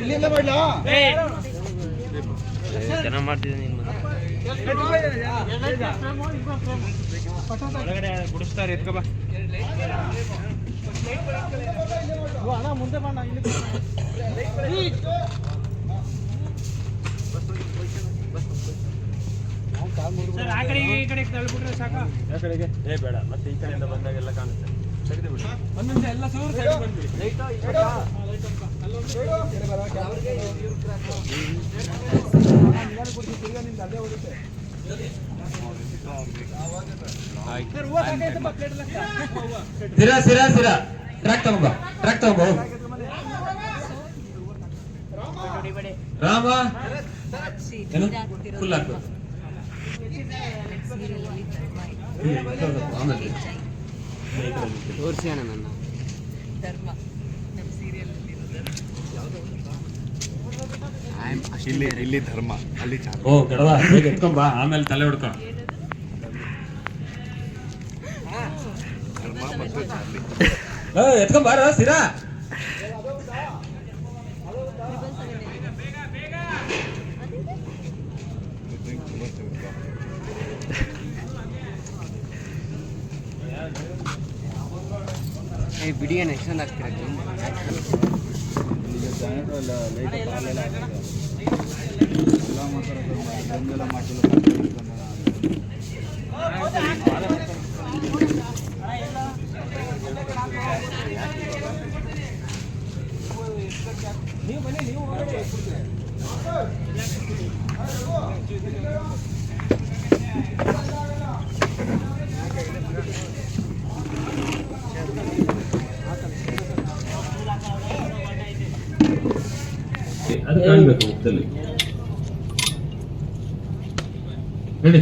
ಇಲ್ಲಿಂದ ಮಾಡ್ಲಾ ಚೆನ್ನಾಗಿ ಒಳಗಡೆ ಗುಡಿಸ್ತಾರೆ ಎತ್ಕೋ ಬಾ. ಅಣ್ಣ ಮುಂದೆ ಬಣ್ಣ ಇಲ್ಲಿ ಆ ಕಡೆ ಈ ಕಡೆ ತಳ್ಬಿಟ್ರೆ ಸಾಕು? ಆ ಕಡೆಗೆ? ಏ ಬೇಡ ಮತ್ತೆ ಈ ಕಡೆಯಿಂದ ಬಂದಾಗೆಲ್ಲ ಕಾಣುತ್ತೆ. ಸೂರು ಸರ್ ಸಿರಾ ಟ್ರ್ಯಾಕ್ ತಗೊಂಬ ಟ್ರ್ಯಾಕ್ ತಗೊಂಬ. ರಾಮ ಫುಲ್ ಆಗ್ತದೆ ತೋರಿಸಿ ಅಣ್ಣ ನನ್ನ? ಧರ್ಮ. ನಮ್ಮ ಸೀರಿಯಲ್ ಇಲ್ಲಿ ಇಲ್ಲಿ ಧರ್ಮ. ಅಲ್ಲಿ ಓ ಗಡವ ಬೇಗ ಬಾ. ಆಮೇಲೆ ತಲೆ ಹೊಡ್ಕೊ. ಧರ್ಮ ಮತ್ತು ಚಾರ್ಲಿ. ಏ, ಎತ್ಕೊಂಬಾರ ಸಿರಾ? ಏ ಬಿಡಿ ಅಣ್ಣ ಎಷ್ಟೊಂದು ಆಗ್ತೀರ ಅದು ಕಾಣ್ಬೇಕು ಮುಖದಲ್ಲಿ. ಹೇಳಿ.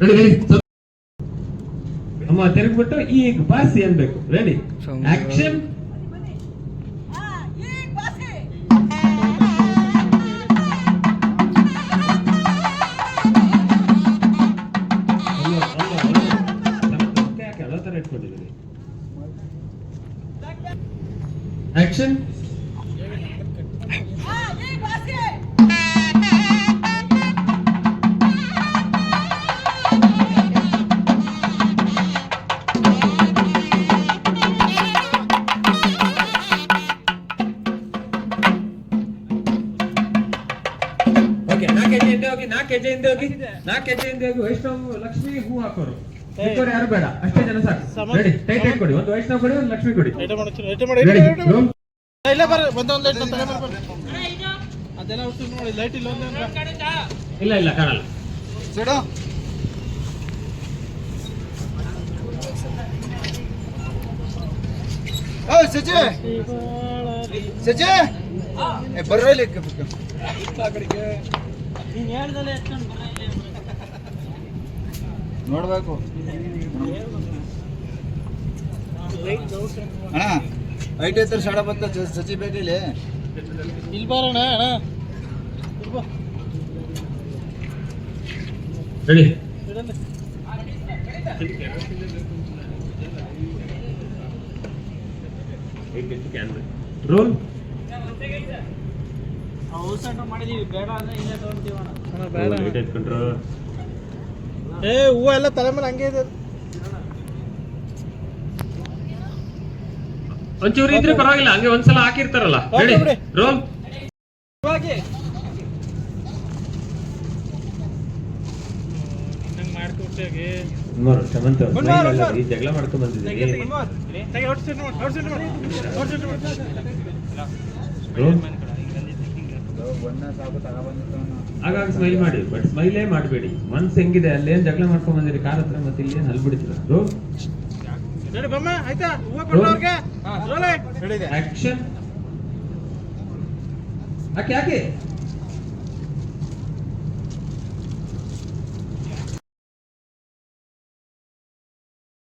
ರೆಡಿ ರೆಡಿ ಅಮ್ಮ ತಿರುಗ್ಬಿಟ್ಟು ಈಗ ಬಾಸಿ ಅನ್ಬೇಕು ರೆಡಿ ಆಕ್ಷನ್ ಆಕ್ಷನ್ ಓಕೆ ನಾಲ್ಕು ಹಿಂದೆ ಹೋಗಿ ನಾಲ್ಕು ಹೆಜ್ಜೆ ಹಿಂದೆ ಹೋಗಿ ನಾಲ್ಕು ಹೆಜ್ಜೆ ಹಿಂದೆ ಹೋಗಿ ವೈಷ್ಣವ್ ಲಕ್ಷ್ಮಿ ಹೂ ಹಾಕೋರು ಮಿಕ್ಕವ್ರು ಯಾರು ಬೇಡ? ಅಷ್ಟೇ ಜನ ಸಾಕು. ರೆಡಿ ಟೈಟ್ ಟೈಟ್ ಕೊಡಿ. ಒಂದು ವೈಷ್ಣವ್ ಕೊಡಿ ಒಂದು ಲಕ್ಷ್ಮಿ ಕೊಡಿ. ಇಲ್ಲ ಬರ್ರಿ. ಒಂದೊಂದು ಒಂದು ಲೈಟ್ ಬರ್ರಿ. ಅದೆಲ್ಲ ಹುಟ್ಟು ನೋಡಿ. ಲೈಟ್ ಇಲ್ಲ ಒಂದು ಇಲ್ಲ ಇಲ್ಲ ಕಾಣಲ್ಲ. ಸೇಡು ಓ ಸಜೆ ಸಜೆ ಏ ಬರ್ರ ಇಲ್ಲಿ. ನೋಡ್ಬೇಕು. ಅಣ್ಣ ಐಟ್ ಎತ್ತರ ಶಾಡ ಬಂತ ಸಚಿ ಬೇಕಿಲ್ಲಿ ಇಲ್ಲಿ ಬರೋಣ ಅಣ್ಣ. ರೆಡಿ. ರೋಲ್. ಮಾಡಿದೀವಿ. ಬೇಡ ಅಂದ್ರೆ ಇಲ್ಲೇ ತಗೊಂತೀವಣ್ಣ ಏ ಹೂವು ಎಲ್ಲ ತಲೆ ಮೇಲೆ ಹಂಗೆ ಇದೆ. ಒಂಚೂರು ಇದ್ರೆ ಪರವಾಗಿಲ್ಲ ಹಂಗೆ ಒಂದ್ಸಲ ಹಾಕಿರ್ತಾರಲ್ಲ. ಹೇಳಿ ರೋಮ್ ಜಗಳ ಮಾಡ್ಕೊಂಡ್ ಬಂದಿದ್ದೀರಿ. ಆಗಾಗ ಸ್ಮೈಲ್ ಮಾಡಿ ಬಟ್ ಸ್ಮೈಲೇ ಮಾಡಬೇಡಿ. ಮನ್ಸ್ ಹೆಂಗಿದೆ ಅಲ್ಲೇನ್ ಜಗಳ ಮಾಡ್ಕೊಂಡ್ ಬಂದಿರಿ ಕಾರ್ ಹತ್ರ ಮತ್ತೆ ಇಲ್ಲಿ ಏನ್ ಹಲ್ಬಿಡ್ತೀರ ಆಕ್ಷನ್ ಯಾಕೆ ಯಾಕೆ?